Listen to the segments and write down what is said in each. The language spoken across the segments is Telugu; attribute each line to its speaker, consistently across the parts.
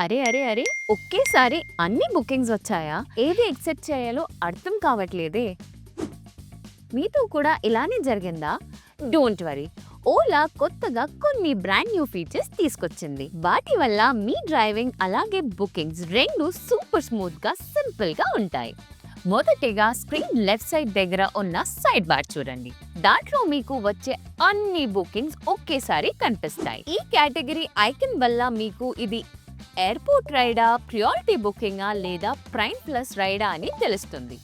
Speaker 1: అరే అరే అరే ఒకేసారి అన్ని బుకింగ్స్ వచ్చాయా? ఏది ఎక్సెప్ట్ చేయాలో అర్థం కావట్లేదే. మీతో కూడా ఇలానే జరిగిందా? Don't worry. ఓలా కొత్తగా కొన్ని బ్రాండ్ న్యూ ఫీచర్స్ తీసుకొచ్చింది. వాటి వల్ల మీ డ్రైవింగ్ అలాగే బుకింగ్స్ రెండు సూపర్ స్మూత్గా సింపుల్గా ఉంటాయి. మొదటిగా స్క్రీన్ లెఫ్ట్ సైడ్ దగ్గర ఉన్న సైడ్ బార్ చూడండి. దాంట్లో మీకు వచ్చే అన్ని బుకింగ్స్ ఒకేసారి కనిపిస్తాయి. ఈ కేటగిరీ ఐకన్ వల్ల మీకు ఇది ఎయిర్పోర్ట్ రైడా ప్రియారిటీ బుకింగా లేదా ప్రైమ్ ప్లస్ రైడా అని తెలుస్తుంది.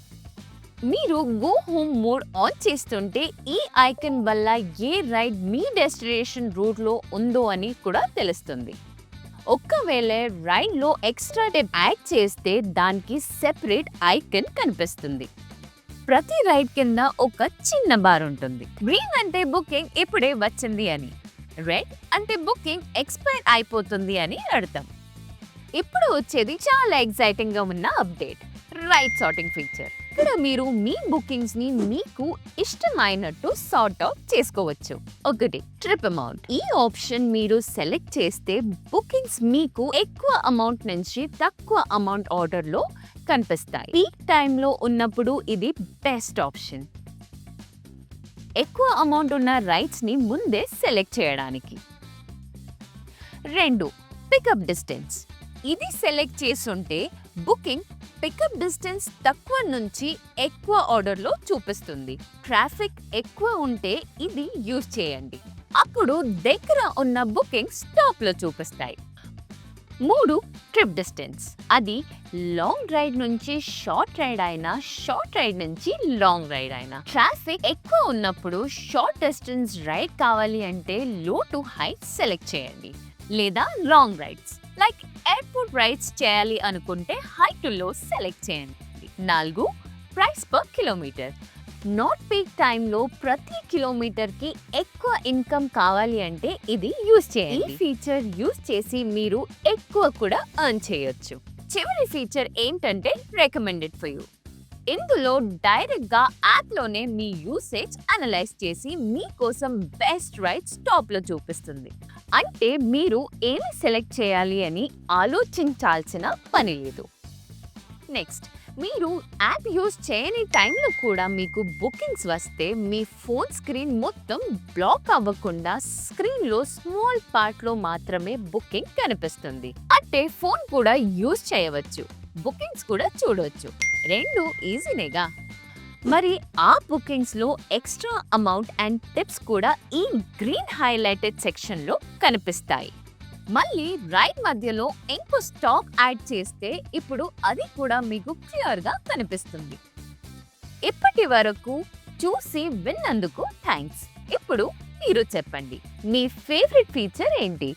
Speaker 1: మీరు గో హోమ్ మోడ్ ఆన్ చేస్తుంటే ఈ ఐకన్ వల్ల ఏ రైడ్ మీ డెస్టినేషన్ రూట్లో ఉందో అని కూడా తెలుస్తుంది. ఒక్కవేళ రైడ్లో ఎక్స్ట్రా టెప్ యాడ్ చేస్తే దానికి సెపరేట్ ఐకన్ కనిపిస్తుంది. ప్రతి రైడ్ కింద ఒక చిన్న బార్ ఉంటుంది. గ్రీన్ అంటే బుకింగ్ ఇప్పుడే వచ్చింది అని రెడ్ అంటే బుకింగ్ ఎక్స్పైర్ అయిపోతుంది అని అర్థం. ఇప్పుడు వచ్చేది చాలా ఎక్సైటింగ్గా ఉన్న అప్డేట్ రైట్ సార్టింగ్ ఫీచర్ ఇక్కడ మీరు మీ బుకింగ్స్ని మీకు ఇష్టమైనట్టు సార్ట్ అవుట్ చేసుకోవచ్చు. ఒకటి ట్రిప్ అమౌంట్ ఈ ఆప్షన్ మీరు సెలెక్ట్ చేస్తే బుకింగ్స్ మీకు ఎక్కువ అమౌంట్ నుంచి తక్కువ అమౌంట్ ఆర్డర్లో కనిపిస్తాయి. పీక్ టైంలో ఉన్నప్పుడు ఇది బెస్ట్ ఆప్షన్ ఎక్కువ అమౌంట్ ఉన్న రైట్స్ని ముందే సెలెక్ట్ చేయడానికి. రెండు పికప్ డిస్టెన్స్ ఇది సెలెక్ట్ చేసుంటే బుకింగ్ పికప్ డిస్టెన్స్ తక్కువ నుంచి ఎక్కువ ఆర్డర్లో చూపిస్తుంది. ట్రాఫిక్ ఎక్కువ ఉంటే ఇది యూజ్ చేయండి. అప్పుడు దగ్గర ఉన్న బుకింగ్ స్టాప్లో చూపిస్తాయి. మూడు ట్రిప్ డిస్టెన్స్ అది లాంగ్ రైడ్ నుంచి షార్ట్ రైడ్ అయినా షార్ట్ రైడ్ నుంచి లాంగ్ రైడ్ అయినా. ట్రాఫిక్ ఎక్కువ ఉన్నప్పుడు షార్ట్ డిస్టెన్స్ రైడ్ కావాలి అంటే లో టు హై సెలెక్ట్ చేయండి. లేదా long rides like airport rides చేయాలి అనుకుంటే హై సెలెక్ట్ చేయండి. నాలుగు price per kilometer. Not peak టైంలో ప్రతి కిలోమీటర్కి ఎక్కువ ఇన్కమ్ కావాలి అంటే ఇది యూజ్ చేయండి. ఈ ఫీచర్ యూజ్ చేసి మీరు ఎక్కువ కూడా ఎర్న్ చేయొచ్చు. చివరి ఫీచర్ ఏంటంటే రికమెండెడ్ ఫర్ యూ. ఇందులో డైరెక్ట్గా యాప్లోనే మీ యూసేజ్ అనలైజ్ చేసి మీకోసం బెస్ట్ రైట్ స్టాప్లో చూపిస్తుంది. అంటే మీరు ఏమి సెలెక్ట్ చేయాలి అని ఆలోచించాల్సిన పని లేదు. నెక్స్ట్ మీరు యాప్ యూజ్ చేయని టైంలో కూడా మీకు బుకింగ్స్ వస్తే మీ ఫోన్ స్క్రీన్ మొత్తం బ్లాక్ అవ్వకుండా స్క్రీన్లో స్మాల్ పార్ట్లో మాత్రమే బుకింగ్ కనిపిస్తుంది. అంటే ఫోన్ కూడా యూజ్ చేయవచ్చు. బుకింగ్స్ కూడా చూడవచ్చు రెండు ఈజీనేగా. మరి ఆ బుకింగ్స్లో ఎక్స్ట్రా అమౌంట్ అండ్ టిప్స్ కూడా ఈ గ్రీన్ హైలైటెడ్ సెక్షన్లో కనిపిస్తాయి. మళ్ళీ రైడ్ మధ్యలో ఇంకో స్టాక్ యాడ్ చేస్తే ఇప్పుడు అది కూడా మీకు క్లియర్గా కనిపిస్తుంది. ఇప్పటి వరకు చూసి విన్నందుకు థ్యాంక్స్ ఇప్పుడు మీరు చెప్పండి మీ ఫేవరెట్ ఫీచర్ ఏంటి?